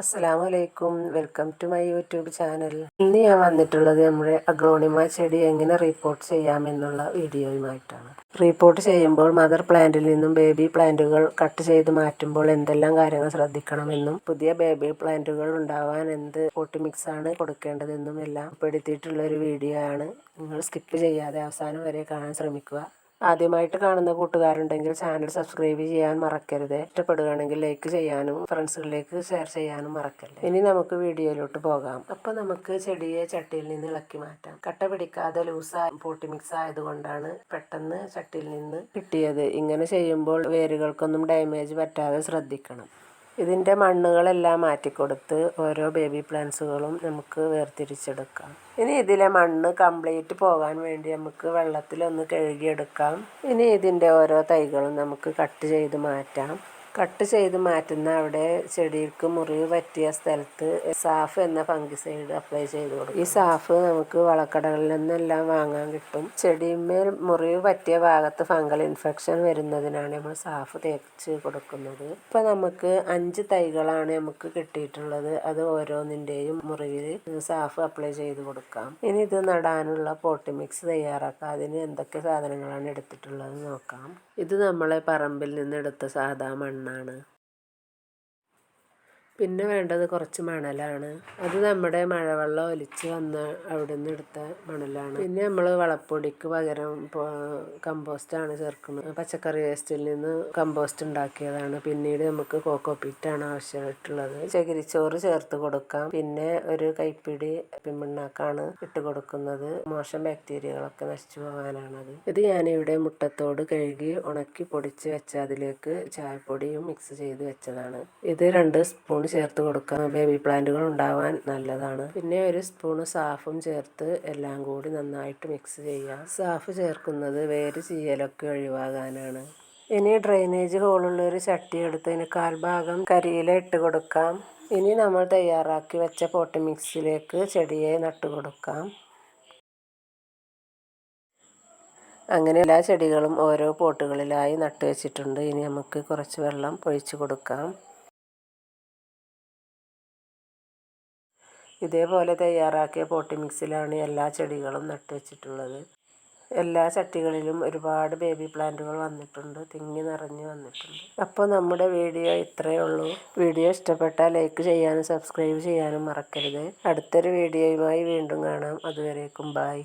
അസ്സലാമു അലൈക്കും welcome to my YouTube channel. ഇന്ന് ഞാൻ വന്നിട്ടുള്ളത് നമ്മുടെ അഗ്രോണിമ ചെടി എങ്ങനെ റിപ്പോർട്ട് ചെയ്യാമെന്നുള്ള വീഡിയോയുമായിട്ടാണ്. റിപ്പോർട്ട് ചെയ്യുമ്പോൾ മദർ പ്ലാന്റിൽ നിന്നും ബേബി പ്ലാന്റുകൾ കട്ട് ചെയ്ത് മാറ്റുമ്പോൾ എന്തെല്ലാം കാര്യങ്ങൾ ശ്രദ്ധിക്കണമെന്നും പുതിയ ബേബി പ്ലാന്റുകൾ ഉണ്ടാവാൻ എന്ത് പോട്ടി മിക്സ് ആണ് കൊടുക്കേണ്ടതെന്നും എല്ലാം ഉൾപ്പെടുത്തിയിട്ടുള്ള ഒരു വീഡിയോ ആണ് നിങ്ങൾ സ്കിപ്പ് ചെയ്യാതെ അവസാനം വരെ കാണാൻ ശ്രമിക്കുക. ആദ്യമായിട്ട് കാണുന്ന കൂട്ടുകാരുണ്ടെങ്കിൽ ചാനൽ സബ്സ്ക്രൈബ് ചെയ്യാൻ മറക്കരുത്. ഇഷ്ടപ്പെടുകയാണെങ്കിൽ ലൈക്ക് ചെയ്യാനും ഫ്രണ്ട്സുകളിലേക്ക് ഷെയർ ചെയ്യാനും മറക്കരുത് ഇനി നമുക്ക് വീഡിയോയിലോട്ട് പോകാം. അപ്പോൾ നമുക്ക് ചെടിയെ ചട്ടിയിൽ നിന്ന് ഇളക്കി മാറ്റാം. കട്ട പിടിക്കാതെ ലൂസായി പോട്ടി മിക്സ് ആയതുകൊണ്ടാണ് പെട്ടെന്ന് ചട്ടിയിൽ നിന്ന് കിട്ടിയത്. ഇങ്ങനെ ചെയ്യുമ്പോൾ വേരുകൾക്കൊന്നും ഡാമേജ് പറ്റാതെ ശ്രദ്ധിക്കണം. ഇതിന്റെ മണ്ണുകളെല്ലാം മാറ്റിക്കൊടുത്ത് ഓരോ ബേബി പ്ലാന്റ്സുകളും നമുക്ക് വേർതിരിച്ചെടുക്കാം. ഇനി ഇതിലെ മണ്ണ് കംപ്ലീറ്റ് പോകാൻ വേണ്ടി നമുക്ക് വെള്ളത്തിലൊന്ന് കഴുകിയെടുക്കാം. ഇനി ഇതിന്റെ ഓരോ തൈകളും നമുക്ക് കട്ട് ചെയ്ത് മാറ്റാം. കട്ട് ചെയ്ത് മാറ്റുന്ന അവിടെ ചെടിക്ക് മുറിവ് പറ്റിയ സ്ഥലത്ത് സാഫ് എന്ന ഫംഗിസൈഡ് അപ്ലൈ ചെയ്ത് കൊടുക്കും. ഈ സാഫ് നമുക്ക് വളക്കടകളിൽ നിന്നെല്ലാം വാങ്ങാൻ കിട്ടും. ചെടിമേൽ മുറിവ് പറ്റിയ ഭാഗത്ത് ഫംഗൽ ഇൻഫെക്ഷൻ വരുന്നതിനാണ് നമ്മൾ സാഫ് തേച്ച് കൊടുക്കുന്നത്. ഇപ്പം നമുക്ക് അഞ്ച് തൈകളാണ് നമുക്ക് കിട്ടിയിട്ടുള്ളത്. അത് ഓരോന്നിന്റെയും മുറിവിൽ സാഫ് അപ്ലൈ ചെയ്ത് കൊടുക്കാം. ഇനി ഇത് നടാനുള്ള പോട്ടി മിക്സ് തയ്യാറാക്കാം. അതിന് എന്തൊക്കെ സാധനങ്ങളാണ് എടുത്തിട്ടുള്ളത് നോക്കാം. ഇത് നമ്മളെ പറമ്പിൽ നിന്ന് എടുത്ത സാധാ മണ്ണാണ് പിന്നെ വേണ്ടത് കുറച്ച് മണലാണ്. അത് നമ്മുടെ മഴവെള്ളം ഒലിച്ച് വന്ന അവിടെ നിന്ന് എടുത്ത മണലാണ്. പിന്നെ നമ്മൾ വളപ്പൊടിക്ക് പകരം കമ്പോസ്റ്റാണ് ചേർക്കുന്നത്. പച്ചക്കറി വേസ്റ്റിൽ നിന്ന് കമ്പോസ്റ്റ് ഉണ്ടാക്കിയതാണ്. പിന്നീട് നമുക്ക് കോക്കോ പിറ്റാണ് ആവശ്യമായിട്ടുള്ളത്. ചകിരിച്ചോറ് ചേർത്ത് കൊടുക്കാം. പിന്നെ ഒരു കൈപ്പിടി പിമ്മണ്ണാക്കാണ് ഇട്ട് കൊടുക്കുന്നത്. മോശം ബാക്ടീരിയകളൊക്കെ നശിച്ചു പോകാനാണത്. ഇത് ഞാനിവിടെ മുട്ടത്തോട് കഴുകി ഉണക്കി പൊടിച്ച് വെച്ച അതിലേക്ക് ചായപ്പൊടിയും മിക്സ് ചെയ്ത് വെച്ചതാണ്. ഇത് രണ്ട് സ്പൂൺ ചേർത്ത് കൊടുക്കാം. ബേബി പ്ലാന്റുകൾ ഉണ്ടാവാൻ നല്ലതാണ്. പിന്നെ ഒരു സ്പൂണ് സാഫും ചേർത്ത് എല്ലാം കൂടി നന്നായിട്ട് മിക്സ് ചെയ്യാം. സാഫ് ചേർക്കുന്നത് വേര് ചീയലൊക്കെ ഒഴിവാകാനാണ്. ഇനി ഡ്രെയിനേജ് ഹോളുള്ള ഒരു ചട്ടി എടുത്തതിന് കാൽഭാഗം കരിയില ഇട്ട് കൊടുക്കാം. ഇനി നമ്മൾ തയ്യാറാക്കി വെച്ച പോട്ട് മിക്സിലേക്ക് ചെടിയെ നട്ടു കൊടുക്കാം. അങ്ങനെ എല്ലാ ചെടികളും ഓരോ പോട്ടുകളിലായി നട്ടു വെച്ചിട്ടുണ്ട്. ഇനി നമുക്ക് കുറച്ച് വെള്ളം ഒഴിച്ചു കൊടുക്കാം. ഇതേപോലെ തയ്യാറാക്കിയ പോട്ടി മിക്സിലാണ് എല്ലാ ചെടികളും നട്ടു വെച്ചിട്ടുള്ളത്. എല്ലാ ചട്ടികളിലും ഒരുപാട് ബേബി പ്ലാന്റുകൾ വന്നിട്ടുണ്ട് തിങ്ങി നിറഞ്ഞു വന്നിട്ടുണ്ട്. അപ്പോൾ നമ്മുടെ വീഡിയോ ഇത്രയേ ഉള്ളൂ. വീഡിയോ ഇഷ്ടപ്പെട്ടാൽ ലൈക്ക് ചെയ്യാനും സബ്സ്ക്രൈബ് ചെയ്യാനും മറക്കരുത്. അടുത്തൊരു വീഡിയോയുമായി വീണ്ടും കാണാം. അതുവരേക്കും ബായ്